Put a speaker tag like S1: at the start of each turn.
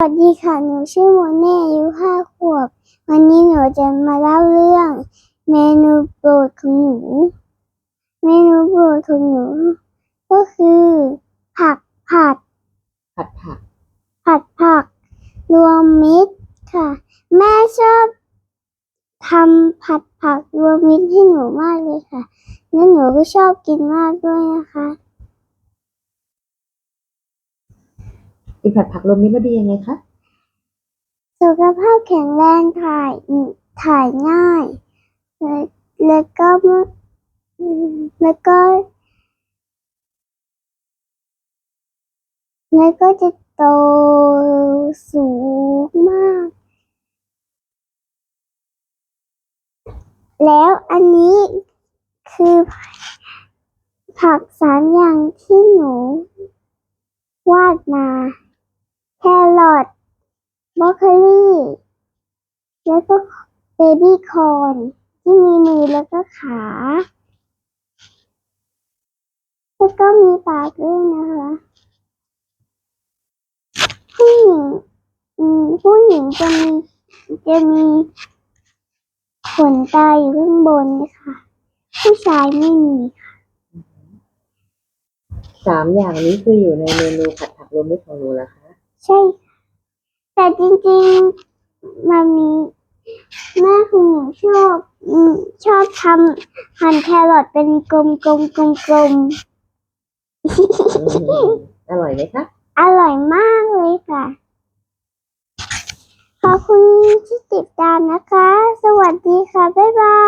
S1: สวัสดีค่ะ หนูชื่อโมเน่อายุห้าขวบ วันนี้หนูจะมาเล่าเรื่อง เมนูโปรดของหนู เมนูโปรดของหนู ก็คือ ผักผัด
S2: ผัดผัก
S1: ผัดผัก รวมมิตรค่ะ แม่ชอบทำผัดผักรวมมิตรให้หนูมากเลยค่ะ และหนูก็ชอบกินมากด้วยนะคะ
S2: กินผัดผักรวมมิตรแล้วดียังไงคะ
S1: สุขภาพแข็งแรงถ่ายถ่ายง่าย แล้วแล้วก็แล้วก็ แล้วก็จะโตสูงมาก แล้วอันนี้คือผักสามอย่างที่หนู วาดมา แครอท บรอกโคลีแล้วก็เบบี้คอร์นที่มีมือแล้วก็ขา แล้วก็มีปากด้วยนะคะผู้หญิงอืมผู้หญิงจะมีจะมีขนตาอยู่ข้างบนค่ะ ผู้ชายไม่มีค่ะ
S2: สามอย่างนี้คืออยู่ในเมนูผัดผักรวมมิตรของหนูเหรอคะ
S1: ใช่ค่ะ แต่จริงๆมามีแม่ของหนูชอบอืมชอบทำหั่นแครอทเป็นกลมๆกลมกลมกลม
S2: อืมอร่อยไหมคะ
S1: อร่อยมากเลยค่ะ ขอบคุณที่ติดตามนะคะ สวัสดีค่ะ บ๊ายบาย